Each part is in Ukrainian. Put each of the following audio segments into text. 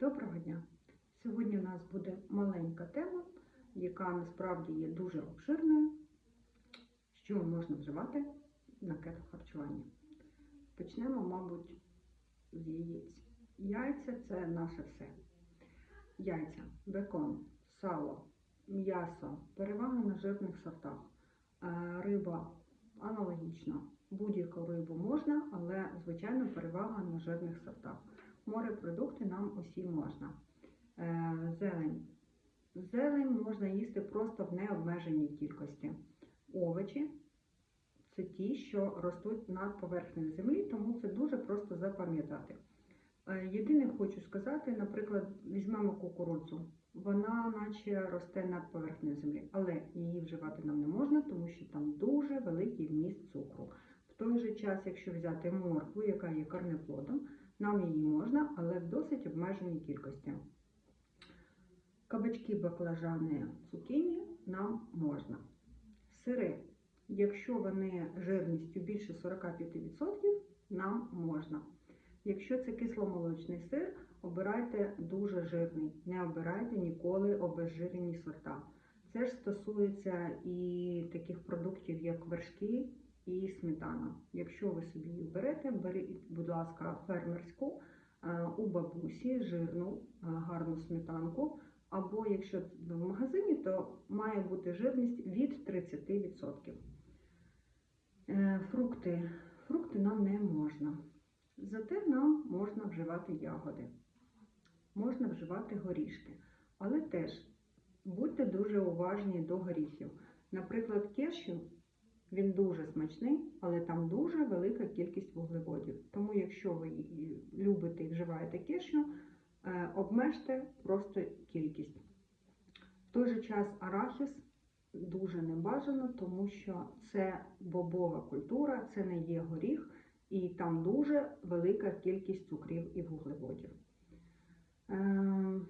Доброго дня! Сьогодні у нас буде маленька тема, яка насправді є дуже обширною, що можна вживати на кетохарчуванні. Почнемо, мабуть, з яєць. Яйця це наше все. Яйця, бекон, сало, м'ясо, перевага на жирних сортах, Е, риба аналогічно. Будь-яку рибу можна, але, звичайно, перевага на жирних сортах. Морепродукти нам усі можна. Е, Зелень. Зелень можна їсти просто в необмеженій кількості. Овочі це ті, що ростуть над поверхнею землі, тому це дуже просто запам'ятати. Е, Єдине хочу сказати, наприклад, візьмемо кукурудзу. Вона наче росте над поверхнею землі, але її вживати нам не можна, тому що там дуже великий вміст цукру. В той же час, якщо взяти моркву, яка є корнеплодом, нам її можна, але в досить обмеженій кількості. Кабачки, баклажани, цукіні нам можна. Сири, якщо вони жирністю більше 45%, нам можна. Якщо це кисломолочний сир, обирайте дуже жирний. Не обирайте ніколи обезжирені сорта. Це ж стосується і таких продуктів, як вершки і сметана. Якщо ви собі їх берете, беріть, будь ласка, фермерську е, у бабусі, жирну, е, гарну сметанку. Або якщо в магазині, то має бути жирність від 30%. Е, Фрукти. Фрукти нам не можна. Зате нам можна вживати ягоди, можна вживати горішки. Але теж будьте дуже уважні до горіхів. Наприклад, кешю, він дуже смачний, але там дуже велика кількість вуглеводів. Тому, якщо ви любите і вживаєте кешю, е, обмежте просто кількість. В той же час арахіс дуже небажано, тому що це бобова культура, це не є горіх, і там дуже велика кількість цукрів і вуглеводів. Е,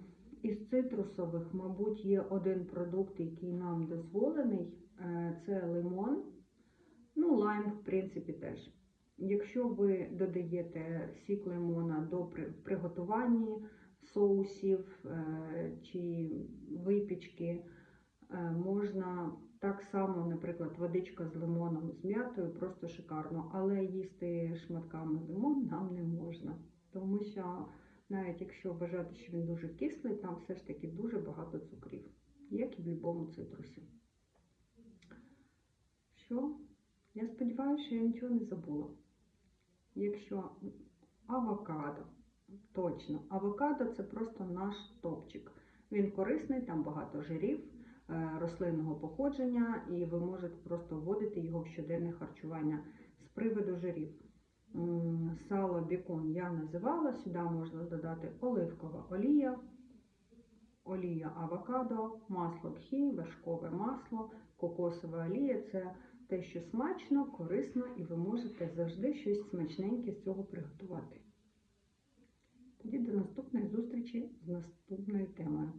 Із цитрусових, мабуть, є один продукт, який нам дозволений, е, це лимон. Ну, лайм, в принципі, теж. Якщо ви додаєте сік лимона до приготування соусів е, чи випічки, е, можна так само, наприклад, водичка з лимоном з м'ятою, просто шикарно, але їсти шматками лимон нам не можна. Тому що навіть якщо вважати, що він дуже кислий, там все ж таки дуже багато цукрів, як і в будь-якому цитрусі. Що? Що я нічого не забула. Якщо авокадо, точно, авокадо це просто наш топчик. Він корисний, там багато жирів, е, рослинного походження, і ви можете просто вводити його в щоденне харчування з приводу жирів. Сало, бікон я називала, сюди можна додати оливкова олія, олія авокадо, масло тхі, вершкове масло, кокосова олія це те, що смачно, корисно, і ви можете завжди щось смачненьке з цього приготувати. Тоді до наступної зустрічі з наступною темою.